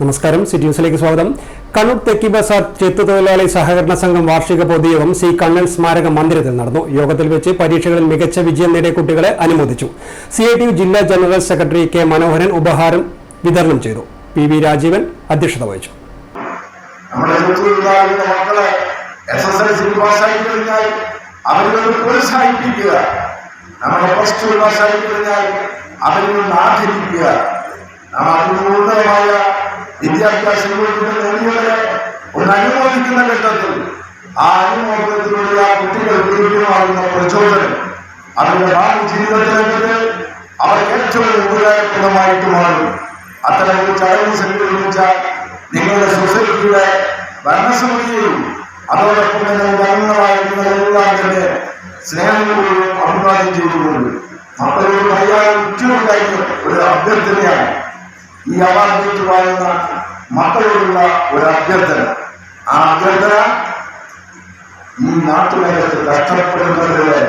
നമസ്കാരം. സിറ്റി ന്യൂസിലേക്ക് സ്വാഗതം. കണ്ണൂർ തെക്കി ബസാർ ചെത്തു തൊഴിലാളി സഹകരണ സംഘം വാർഷിക പൊതുയോഗം സി കണ്ണൻ സ്മാരക മന്ദിരത്തിൽ നടന്നു. യോഗത്തിൽ വെച്ച് പരീക്ഷകളിൽ മികച്ച വിജയം നേടിയ കുട്ടികളെ അനുമോദിച്ചു. സി ഐ ടി ജില്ലാ ജനറൽ സെക്രട്ടറി കെ മനോഹരൻ ഉപഹാരം വിതരണം ചെയ്തു. പി വി രാജീവൻ അധ്യക്ഷത വഹിച്ചു. നമ്മുടെ പ്ലസ് ടു പാസ്സായി കഴിഞ്ഞാൽ അവരെ ഒന്ന് ആദരിക്കുക. നാം അതിപൂർണമായ വിദ്യാഭ്യാസം നേടിയവരെ ഒന്ന് അനുമോദിക്കുന്ന ഘട്ടത്തിൽ ആ അനുമോദനത്തിലൂടെ കുട്ടികൾക്ക് ലഭ്യമാകുന്ന പ്രചോദനം അവരുടെ ഭാവി ജീവിതത്തിലേക്ക് അവർക്ക് ഏറ്റവും ഉപകാരപ്രദമായിട്ട് മാറും. അത്തരം ഒരു ചടങ്ങ് സംഘടിപ്പിച്ച നിങ്ങളുടെ സൊസൈറ്റിയുടെ ഭരണസമിതിയെയും അതോടൊപ്പം തന്നെ ഗവർണറായ നിങ്ങളെല്ലാം തന്നെ സ്നേഹങ്ങളോടും അഭിവാദ്യം ചെയ്തുകൊണ്ട് മക്കളോട് അറിയാൻ ഉറ്റുണ്ടായിരുന്ന ഒരു അഭ്യർത്ഥനയാണ് ഈ അവാർഡ് ഏറ്റുവാഴുന്ന മക്കളോടുള്ള ഒരു അഭ്യർത്ഥന. ആ അഭ്യർത്ഥന ഈ നാട്ടുകാരത്ത് കഷ്ടപ്പെടുന്നവരുടെ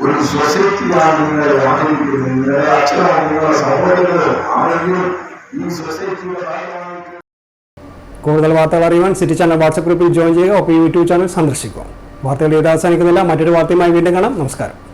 ഒരു സൊസൈറ്റിയാണ് നിങ്ങളെ ആഗ്രഹിക്കുന്നത് നിങ്ങളുടെ അച്ഛനോ നിങ്ങളുടെ സഹോദരങ്ങളോ ആരെങ്കിലും ഈ സൊസൈറ്റിയുടെ ഭാഗമാണ് കൂടുതൽ വാർത്തകൾ അറിയുവാൻ സിറ്റി ചാനൽ വാട്സപ്പ് ഗ്രൂപ്പിൽ ജോയിൻ ചെയ്യുക. ഒപ്പം യൂട്യൂബ് ചാനൽ സന്ദർശിക്കുക. വാർത്തകൾ ഇത് അവസാനിക്കുന്നില്ല മറ്റൊരു വാർത്തയുമായി വീണ്ടും കാണാം. നമസ്കാരം.